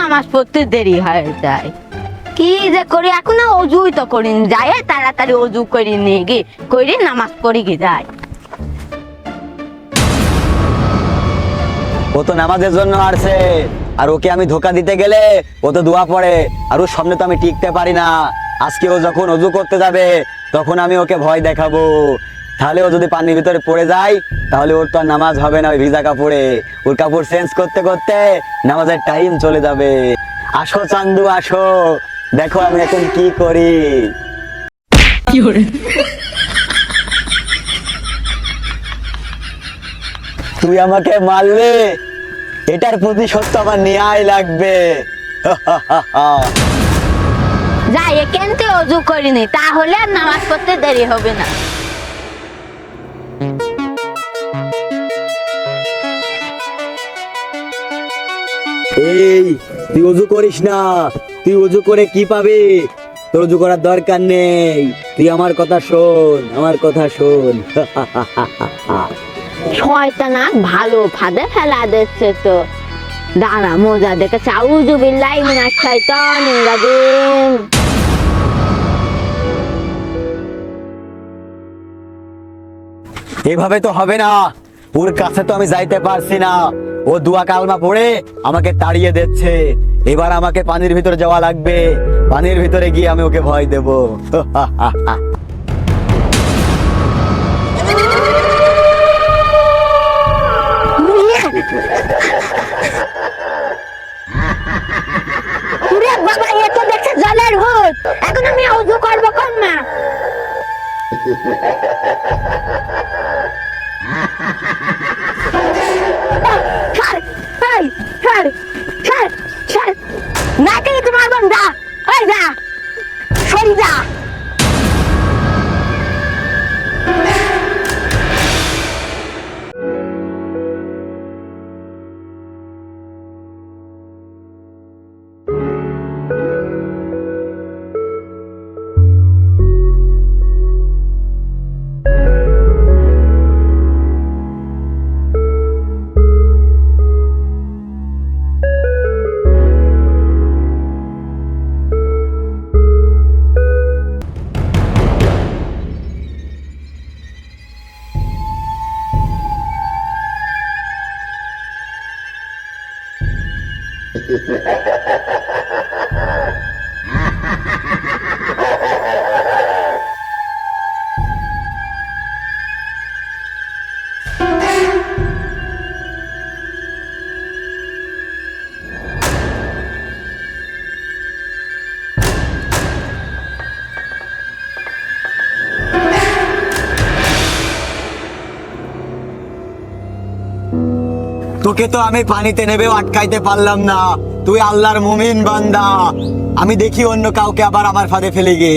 নামাজ পড়তে দেরি হয়ে যায়। কি যে করি, এখন অজুই তো করিনি। যায় তাড়াতাড়ি অজু করি নিয়ে গি করি নামাজ পড়ি গি যায় ও তো নামাজের জন্য আসছে আর ওকে আমি ধোকা দিতে গেলে ও তো দোয়া পড়ে। আর ওর সামনে তো আমি টিকতে পারি না। আজকে ও যখন অজু করতে যাবে, তখন আমি ওকে ভয় দেখাবো। তাহলে ও যদি পানির ভিতরে পড়ে যায় তাহলে ওর তো আর নামাজ হবে না ওই ভিজা কাপড়ে। ওর কাপড় চেঞ্জ করতে করতে নামাজের টাইম চলে যাবে। আসো চান্দু আসো। দেখো আমি এখন কি করি। তুই আমাকে মারলে এটার প্রতিশোধ তো আমার নেওয়াই লাগবে। যাই এখানতে অজু করিনি তাহলে আর নামাজ পড়তে দেরি হবে না। এই, তুই অজু করিস না। তুই অজু করে কি পাবি? তোর অজু করার দরকার নেই। তুই আমার কথা শোন, আমার কথা শোন। শয়তানা ভালো ফাঁদে ফেলা দিচ্ছে তো। দাঁড়া, মজা দেখে চাউজু বিল্লাই মিনাশ শয়তান রাজিম। এভাবে তো হবে না। ওর কাছে তো আমি যাইতে পারছি না। ও দুয়া কালমা পড়ে আমাকে তাড়িয়ে দিচ্ছে। এবার আমাকে পানির ভিতরে যাওয়া লাগবে। পানির ভিতরে গিয়ে আমি ওকে ভয় দেব। জলের এখন আমি অজু করব না Ha ha ha ha ha! তোকে তো আমি পানিতে নেবেও আটকাইতে পারলাম না। তুই আল্লাহর মুমিন বান্দা। আমি দেখি অন্য কাউকে আবার আমার ফাঁদে ফেলে গে।